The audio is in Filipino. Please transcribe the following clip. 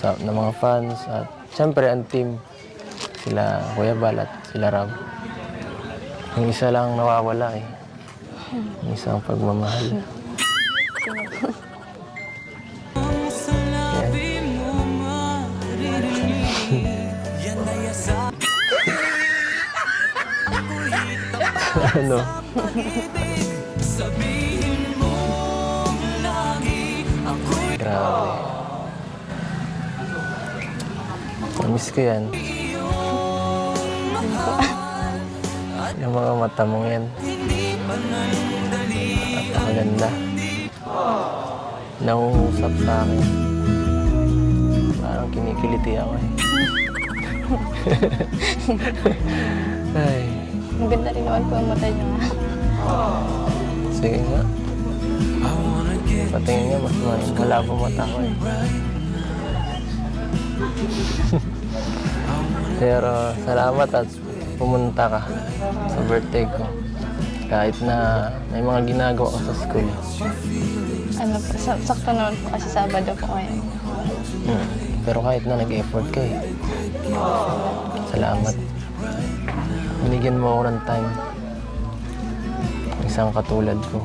sa, ng mga fans at syempre ang team sila Kuya Bal at sila Rab. Yung isa lang nawawala eh. Yung isang pagmamahal. Ano? Grabe. Namiss ko yan. Yung mga mata mong yan. Napakaganda. Nangungusap sa akin. Parang kinikiliti ako eh. Ay, Ang ganda rin naman po ang mata niyo. sige nga. Patingin nga, mas ma- malabo mata ko eh. Pero salamat at pumunta ka sa birthday ko. Kahit na may mga ginagawa ko sa school. Ano po, sa- sakto naman po kasi Sabado po ngayon. Hmm. Pero kahit na nag-effort ka eh. Salamat. Binigyan mo ako ng time. Isang katulad ko.